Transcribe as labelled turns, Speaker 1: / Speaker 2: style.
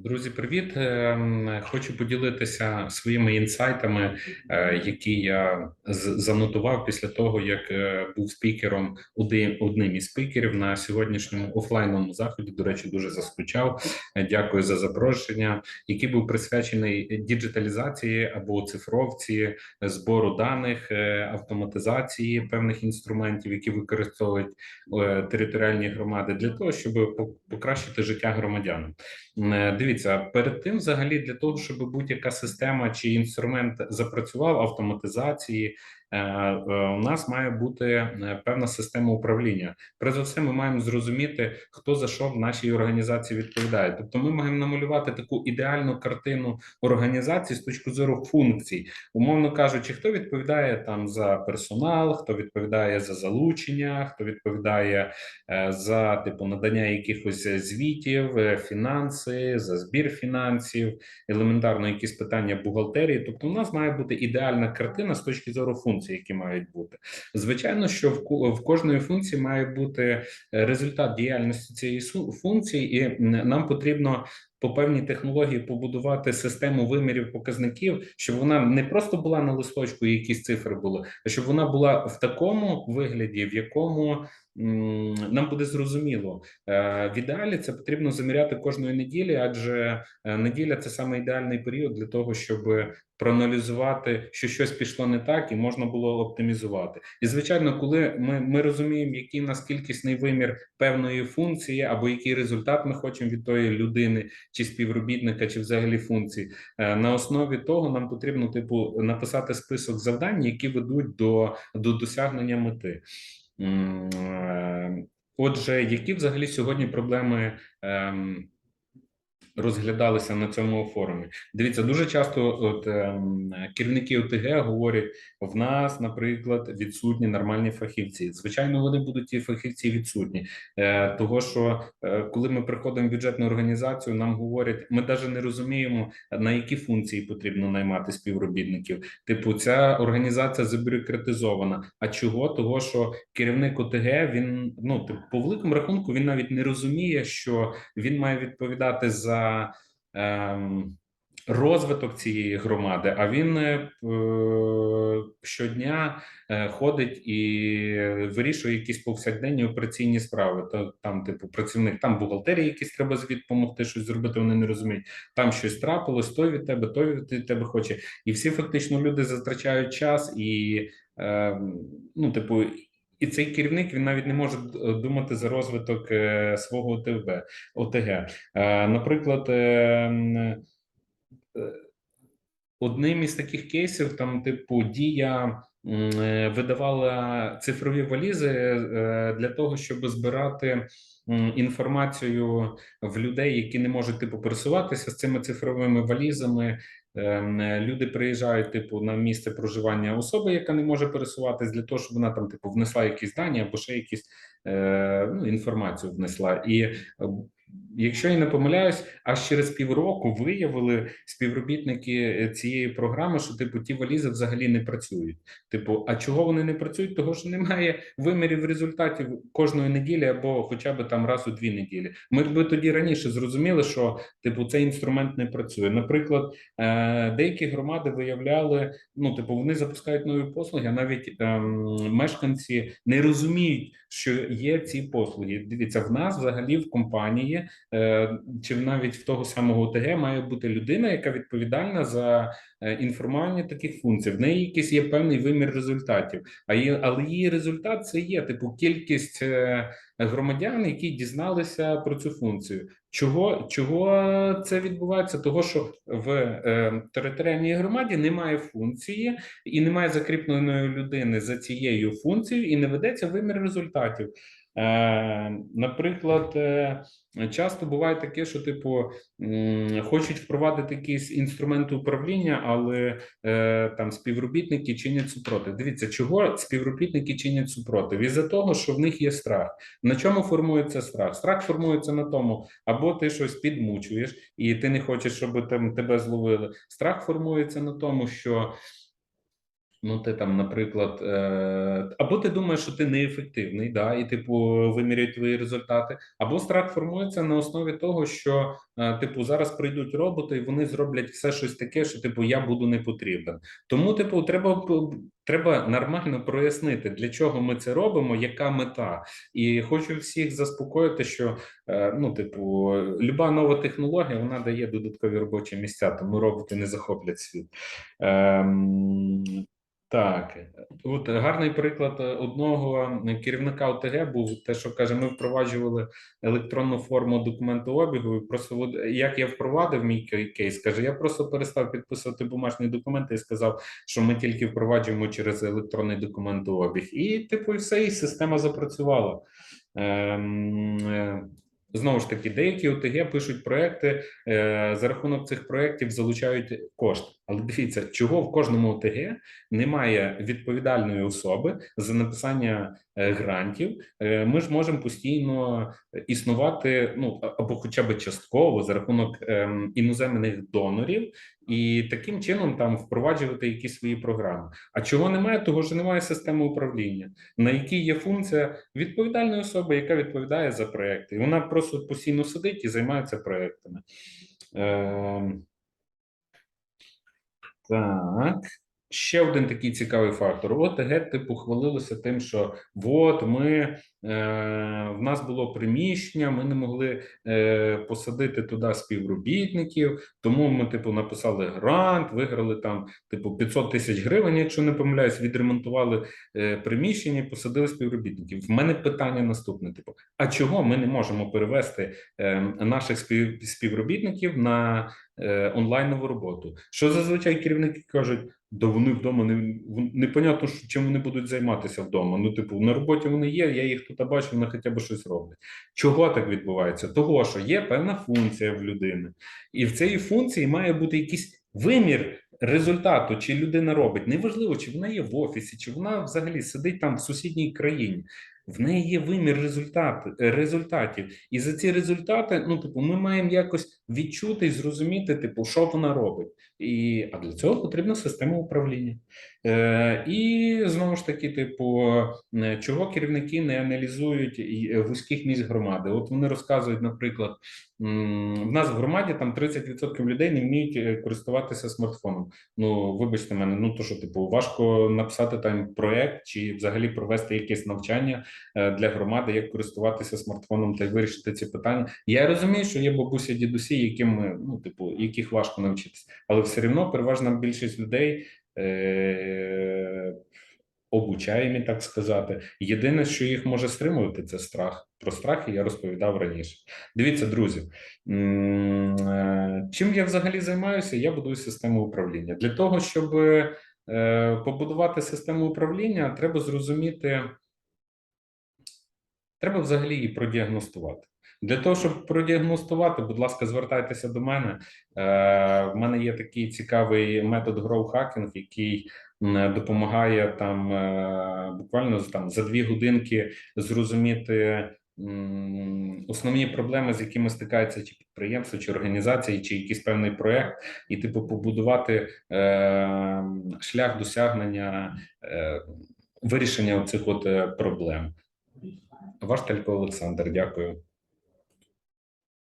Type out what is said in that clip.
Speaker 1: Друзі, привіт! Ем, Хочу поділитися своїми інсайтами, е, які я занотував після того, як е, був спікером одним із спікерів на сьогоднішньому офлайновому заході. До речі, дуже заскучав. Е, Дякую за запрошення, який був присвячений діджиталізації або цифровці, збору даних, автоматизації певних інструментів, які використовують територіальні громади, для того, щоб по- покращити життя громадян. Дивіться, перед тим, взагалі, для того, щоб будь-яка система чи інструмент запрацював автоматизації, у нас має бути е, певна система управління. Перш за все, ми маємо зрозуміти, хто за що в нашій організації відповідає. Тобто, ми маємо намалювати таку ідеальну картину організації з точки зору функцій, умовно кажучи, хто відповідає там за персонал, хто відповідає за залучення, хто відповідає е, за типу надання якихось звітів, е, фінанси, за збір фінансів, елементарно якісь питання бухгалтерії. Тобто, у нас має бути ідеальна картина з точки зору функцій, які мають бути. Звичайно, що в в кожної функції має бути е, результат діяльності цієї функції, і нам потрібно. По певній технології побудувати систему вимірів показників, щоб вона не просто була на листочку, і якісь цифри були, а щоб вона була в такому вигляді, в якому нам буде зрозуміло. Е, В ідеалі це потрібно заміряти кожної неділі, адже е, неділя це саме ідеальний період для того, щоб проаналізувати, що щось пішло не так, і можна було оптимізувати. І звичайно, коли ми, ми розуміємо, який у нас кількісний вимір певної функції, або який результат ми хочемо від тої людини, чи співробітника, чи взагалі функції, е, на основі того нам потрібно типу написати список завдань, які ведуть до, до досягнення мети. Е, Отже, які взагалі сьогодні проблеми ем, розглядалися на цьому форумі? Дивіться, дуже часто от, ем, керівники ОТГ говорять: в нас, наприклад, відсутні нормальні фахівці. Звичайно, вони будуть ті фахівці відсутні, е, того що е, коли ми приходимо в бюджетну організацію, нам говорять, ми навіть не розуміємо на які функції потрібно наймати співробітників. Типу, ця організація забюрократизована. А чого? Того, що керівник ОТГ він ну по великому рахунку він навіть не розуміє, що він має відповідати за ем, розвиток цієї громади. А він е, щодня е, ходить і вирішує якісь повсякденні операційні справи. То там, типу, працівник, там бухгалтерії якісь треба звіт допомогти щось зробити. Вони не розуміють. Там щось трапилось, той від тебе, той від тебе хоче. І всі фактично люди затрачають час і е, ну, типу. І цей керівник він навіть не може думати за розвиток е, свого ОТБ, ОТГ. Е, наприклад, е, е, одним із таких кейсів, там, типу, дія е, видавала цифрові валізи е, для того, щоб збирати інформацію в людей, які не можуть типу пересуватися з цими цифровими валізами. Ем, е, Люди приїжджають, типу, на місце проживання особи, яка не може пересуватись, для того, щоб вона там, типу, внесла якісь дані або ще якісь е, ну, інформацію внесла. І е, якщо я не помиляюсь, аж через півроку виявили співробітники цієї програми, що типу ті валізи взагалі не працюють. Типу, а чого вони не працюють? Того що немає вимірів результатів кожної неділі або хоча б там раз у дві неділі. Ми б тоді раніше зрозуміли, що типу цей інструмент не працює. Наприклад, е, деякі громади виявляли, ну типу, вони запускають нові послуги, а навіть ем, мешканці не розуміють, що є ці послуги. Дивіться, в нас взагалі в компанії е, чи навіть в того самого ОТГ має бути людина, яка відповідальна за е, інформування таких функцій. В неї якийсь є певний вимір результатів. А її, але її результат це є типу кількість е, громадян, які дізналися про цю функцію. Чого, чого це відбувається? Того, що в е, територіальній громаді немає функції і немає закріпленої людини за цією функцією, і не ведеться вимір результатів. Е, наприклад, е, часто буває таке, що типу хочуть впровадити якісь інструменти управління, але е, там співробітники чинять супротив. Дивіться, чого співробітники чинять супротив? Із-за того, що в них є страх. На чому формується страх? Страх формується на тому, або ти щось підмучуєш, і ти не хочеш, щоб там тебе зловили. Страх формується на тому, що Ну, ти там, наприклад, е, або ти думаєш, що ти неефективний, да, і типу вимірюють твої результати, або страх формується на основі того, що е, типу зараз прийдуть роботи, і вони зроблять все щось таке, що типу я буду не потрібен. Тому, типу, треба треба нормально прояснити, для чого ми це робимо, яка мета. І хочу всіх заспокоїти, що е, ну, типу, люба нова технологія вона дає додаткові робочі місця, тому роботи не захоплять світ. Так, от гарний приклад е, одного керівника ОТГ був те, що каже: ми впроваджували електронну форму документообігу. І просто як я впровадив мій кейс, каже, я просто перестав підписувати бумажні документи і сказав, що ми тільки впроваджуємо через електронний документообіг. І, типу, і все, і система запрацювала. Ем, е, Знову ж таки, деякі ОТГ пишуть проекти, е, за рахунок цих проєктів залучають кошти. Але дивіться, чого в кожному ОТГ немає відповідальної особи за написання е, грантів. Е, Ми ж можемо постійно існувати, ну або хоча б частково за рахунок ем, іноземних донорів, і таким чином там впроваджувати якісь свої програми. А чого немає, того що немає системи управління, на якій є функція відповідальної особи, яка відповідає за проекти. І вона просто постійно сидить і займається проектами. Так. Ще один такий цікавий фактор. ОТГ, типу, хвалилося тим, що от ми е, в нас було приміщення, ми не могли е, посадити туди співробітників, тому ми, типу, написали грант, виграли там, типу, 500 тисяч гривень, якщо не помиляюсь, відремонтували е, приміщення, і посадили співробітників. В мене питання наступне: типу, а чого ми не можемо перевести е, наших спів, співробітників на онлайнову роботу? Що зазвичай керівники кажуть? Да вони вдома не непонятно, чим вони будуть займатися вдома. Ну, типу, на роботі вони є, я їх тут бачу, вони хоча б щось роблять. Чого так відбувається? Того, що є певна функція в людини, і в цій функції має бути якийсь вимір результату, чи людина робить. Неважливо, чи вона є в офісі, чи вона взагалі сидить там в сусідній країні. В неї є вимір результат, результатів, і за ці результати, ну типу, ми маємо якось відчути і зрозуміти, типу, що вона робить. І а для цього потрібна система управління. Е, і знову ж таки, типу, е, чого керівники не аналізують е, вузьких місць громади? От вони розказують, наприклад, в нас в громаді там 30% людей не вміють е, користуватися смартфоном. Ну, вибачте мене, ну то що, типу, важко написати там проект чи взагалі провести якесь навчання для громади, як користуватися смартфоном та вирішити ці питання. Я розумію, що є бабуся, дідусі, яким ми, ну, типу, яких важко навчитися, але все одно переважна більшість людей. Е, обучаємі, так сказати. Єдине, що їх може стримувати, це страх. Про страх я розповідав раніше. Дивіться, друзі, е, чим я взагалі займаюся? Я будую систему управління. Для того, щоб е, побудувати систему управління, треба зрозуміти, треба взагалі її продіагностувати. Для того, щоб продіагностувати, будь ласка, звертайтеся до мене. Е, в мене є такий цікавий метод hacking, який допомагає там е, буквально там за дві годинки зрозуміти основні проблеми, з якими стикається чи підприємство, чи організація, чи якийсь певний проект, і типу побудувати е, шлях досягнення вирішення цих проблем. Ваш Телько Олександр, дякую.